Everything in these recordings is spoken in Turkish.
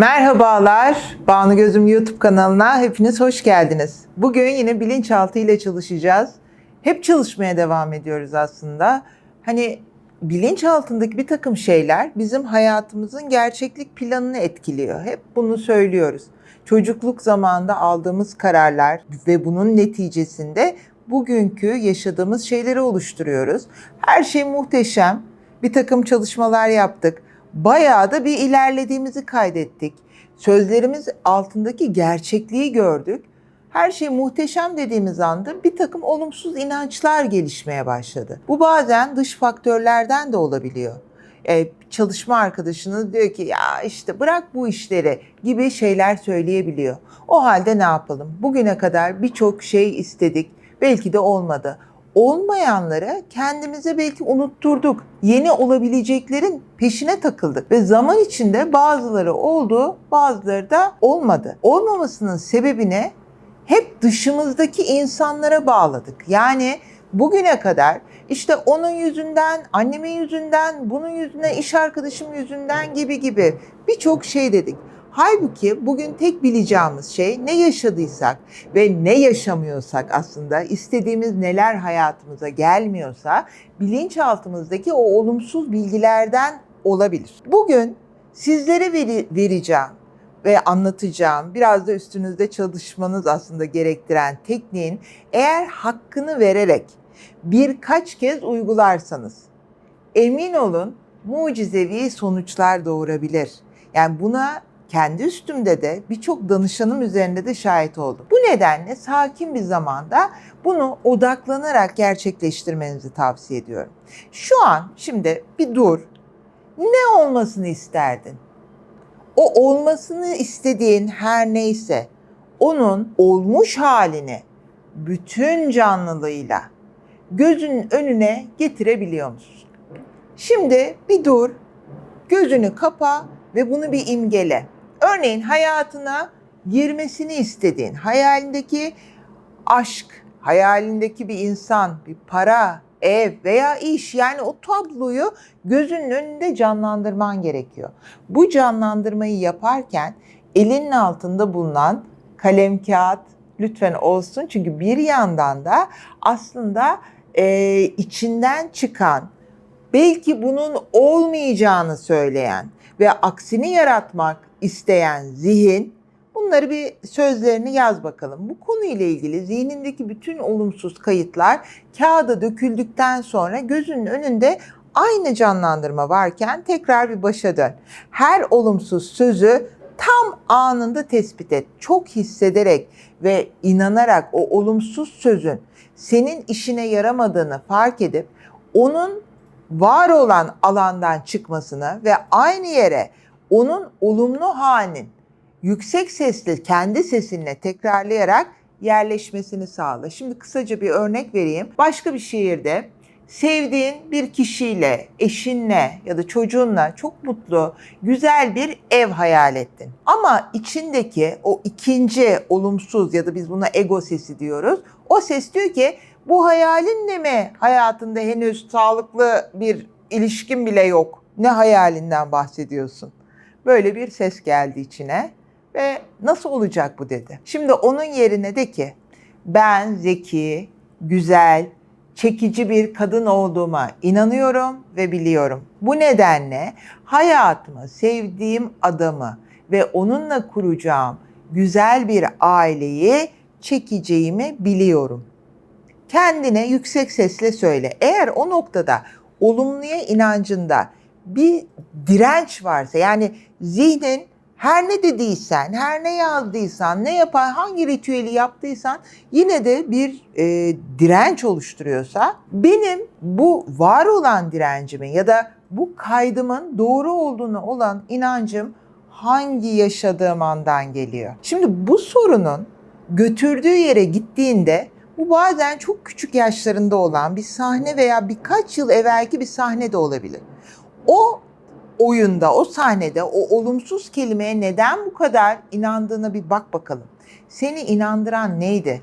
Merhabalar, Banu Gözüm YouTube kanalına hepiniz hoş geldiniz. Bugün yine bilinçaltı ile çalışacağız. Hep çalışmaya devam ediyoruz aslında. Hani bilinç altındaki bir takım şeyler bizim hayatımızın gerçeklik planını etkiliyor. Hep bunu söylüyoruz. Çocukluk zamanında aldığımız kararlar ve bunun neticesinde bugünkü yaşadığımız şeyleri oluşturuyoruz. Her şey muhteşem. Bir takım çalışmalar yaptık. Bayağı da bir ilerlediğimizi kaydettik. Sözlerimiz altındaki gerçekliği gördük. Her şey muhteşem dediğimiz anda bir takım olumsuz inançlar gelişmeye başladı. Bu bazen dış faktörlerden de olabiliyor. Ee, çalışma arkadaşınız diyor ki ya işte bırak bu işleri gibi şeyler söyleyebiliyor. O halde ne yapalım? Bugüne kadar birçok şey istedik. Belki de olmadı. Olmayanları kendimize belki unutturduk. Yeni olabileceklerin peşine takıldık ve zaman içinde bazıları oldu, bazıları da olmadı. Olmamasının sebebine hep dışımızdaki insanlara bağladık. Yani bugüne kadar işte onun yüzünden, annemin yüzünden, bunun yüzünden, iş arkadaşım yüzünden gibi gibi birçok şey dedik. Halbuki bugün tek bileceğimiz şey ne yaşadıysak ve ne yaşamıyorsak aslında istediğimiz neler hayatımıza gelmiyorsa bilinçaltımızdaki o olumsuz bilgilerden olabilir. Bugün sizlere veri- vereceğim ve anlatacağım biraz da üstünüzde çalışmanız aslında gerektiren tekniğin eğer hakkını vererek birkaç kez uygularsanız emin olun mucizevi sonuçlar doğurabilir. Yani buna kendi üstümde de birçok danışanım üzerinde de şahit oldum. Bu nedenle sakin bir zamanda bunu odaklanarak gerçekleştirmenizi tavsiye ediyorum. Şu an şimdi bir dur. Ne olmasını isterdin? O olmasını istediğin her neyse onun olmuş halini bütün canlılığıyla gözünün önüne getirebiliyor musun? Şimdi bir dur, gözünü kapa ve bunu bir imgele. Örneğin hayatına girmesini istediğin, hayalindeki aşk, hayalindeki bir insan, bir para, ev veya iş yani o tabloyu gözünün önünde canlandırman gerekiyor. Bu canlandırmayı yaparken elinin altında bulunan kalem kağıt lütfen olsun çünkü bir yandan da aslında e, içinden çıkan belki bunun olmayacağını söyleyen ve aksini yaratmak isteyen zihin bunları bir sözlerini yaz bakalım. Bu konuyla ilgili zihnindeki bütün olumsuz kayıtlar kağıda döküldükten sonra gözünün önünde aynı canlandırma varken tekrar bir başa dön. Her olumsuz sözü tam anında tespit et. Çok hissederek ve inanarak o olumsuz sözün senin işine yaramadığını fark edip onun var olan alandan çıkmasını ve aynı yere onun olumlu halinin yüksek sesli kendi sesinle tekrarlayarak yerleşmesini sağla. Şimdi kısaca bir örnek vereyim. Başka bir şehirde sevdiğin bir kişiyle, eşinle ya da çocuğunla çok mutlu, güzel bir ev hayal ettin. Ama içindeki o ikinci olumsuz ya da biz buna ego sesi diyoruz. O ses diyor ki bu hayalinle mi hayatında henüz sağlıklı bir ilişkin bile yok? Ne hayalinden bahsediyorsun? Böyle bir ses geldi içine ve nasıl olacak bu dedi. Şimdi onun yerine de ki ben zeki, güzel, çekici bir kadın olduğuma inanıyorum ve biliyorum. Bu nedenle hayatıma sevdiğim adamı ve onunla kuracağım güzel bir aileyi çekeceğimi biliyorum. Kendine yüksek sesle söyle. Eğer o noktada olumluya inancında bir direnç varsa yani zihnin her ne dediysen, her ne yazdıysan, ne yapar, hangi ritüeli yaptıysan yine de bir e, direnç oluşturuyorsa benim bu var olan direncimin ya da bu kaydımın doğru olduğunu olan inancım hangi yaşadığım andan geliyor? Şimdi bu sorunun götürdüğü yere gittiğinde bu bazen çok küçük yaşlarında olan bir sahne veya birkaç yıl evvelki bir sahne de olabilir. O oyunda, o sahnede o olumsuz kelimeye neden bu kadar inandığına bir bak bakalım. Seni inandıran neydi?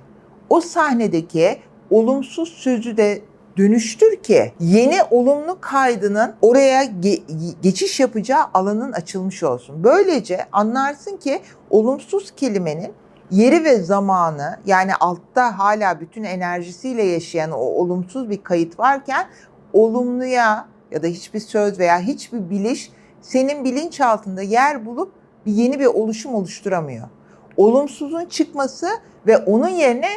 O sahnedeki olumsuz sözü de dönüştür ki yeni olumlu kaydının oraya ge- geçiş yapacağı alanın açılmış olsun. Böylece anlarsın ki olumsuz kelimenin yeri ve zamanı yani altta hala bütün enerjisiyle yaşayan o olumsuz bir kayıt varken olumluya ya da hiçbir söz veya hiçbir biliş senin bilinçaltında yer bulup bir yeni bir oluşum oluşturamıyor. Olumsuzun çıkması ve onun yerine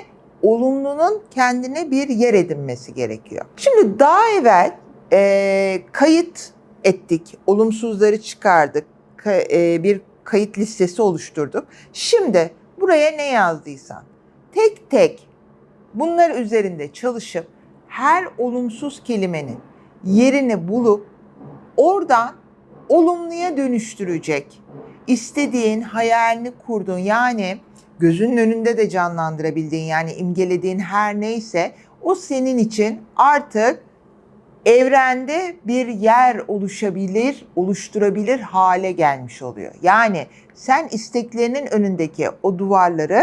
olumlunun kendine bir yer edinmesi gerekiyor. Şimdi daha evvel e, kayıt ettik, olumsuzları çıkardık, ka- e, bir kayıt listesi oluşturduk. Şimdi buraya ne yazdıysan tek tek bunlar üzerinde çalışıp her olumsuz kelimenin yerini bulup oradan olumluya dönüştürecek. İstediğin, hayalini kurduğun yani gözünün önünde de canlandırabildiğin yani imgelediğin her neyse o senin için artık evrende bir yer oluşabilir, oluşturabilir hale gelmiş oluyor. Yani sen isteklerinin önündeki o duvarları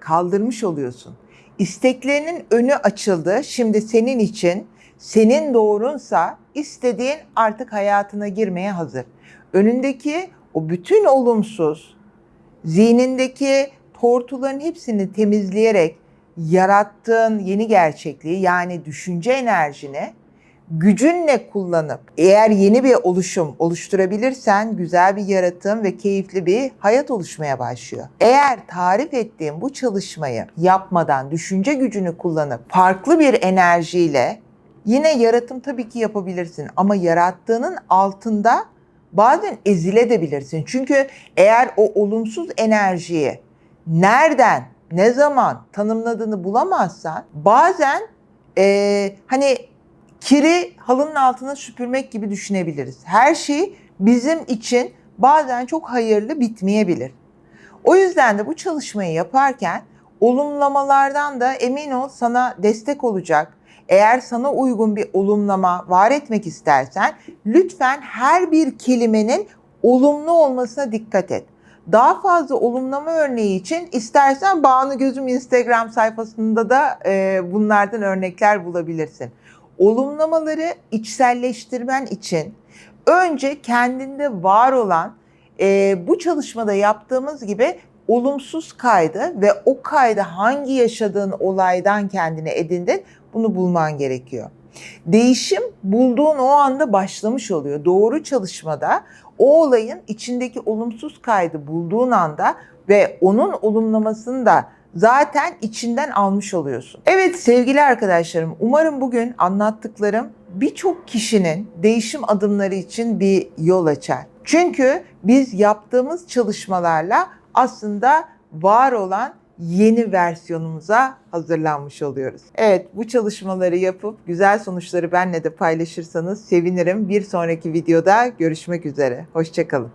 kaldırmış oluyorsun. İsteklerinin önü açıldı. Şimdi senin için senin doğrunsa istediğin artık hayatına girmeye hazır. Önündeki o bütün olumsuz, zihnindeki tortuların hepsini temizleyerek yarattığın yeni gerçekliği yani düşünce enerjini gücünle kullanıp eğer yeni bir oluşum oluşturabilirsen güzel bir yaratım ve keyifli bir hayat oluşmaya başlıyor. Eğer tarif ettiğim bu çalışmayı yapmadan düşünce gücünü kullanıp farklı bir enerjiyle yine yaratım tabii ki yapabilirsin ama yarattığının altında bazen ezilebilirsin. Çünkü eğer o olumsuz enerjiyi nereden, ne zaman tanımladığını bulamazsan bazen eee, hani kiri halının altına süpürmek gibi düşünebiliriz. Her şey bizim için bazen çok hayırlı bitmeyebilir. O yüzden de bu çalışmayı yaparken olumlamalardan da emin ol sana destek olacak. Eğer sana uygun bir olumlama var etmek istersen lütfen her bir kelimenin olumlu olmasına dikkat et. Daha fazla olumlama örneği için istersen Banu Gözüm Instagram sayfasında da e, bunlardan örnekler bulabilirsin. Olumlamaları içselleştirmen için önce kendinde var olan e, bu çalışmada yaptığımız gibi olumsuz kaydı ve o kaydı hangi yaşadığın olaydan kendine edindin bunu bulman gerekiyor. Değişim bulduğun o anda başlamış oluyor. Doğru çalışmada o olayın içindeki olumsuz kaydı bulduğun anda ve onun olumlamasını da zaten içinden almış oluyorsun. Evet sevgili arkadaşlarım umarım bugün anlattıklarım birçok kişinin değişim adımları için bir yol açar. Çünkü biz yaptığımız çalışmalarla aslında var olan yeni versiyonumuza hazırlanmış oluyoruz. Evet bu çalışmaları yapıp güzel sonuçları benle de paylaşırsanız sevinirim. Bir sonraki videoda görüşmek üzere. Hoşçakalın.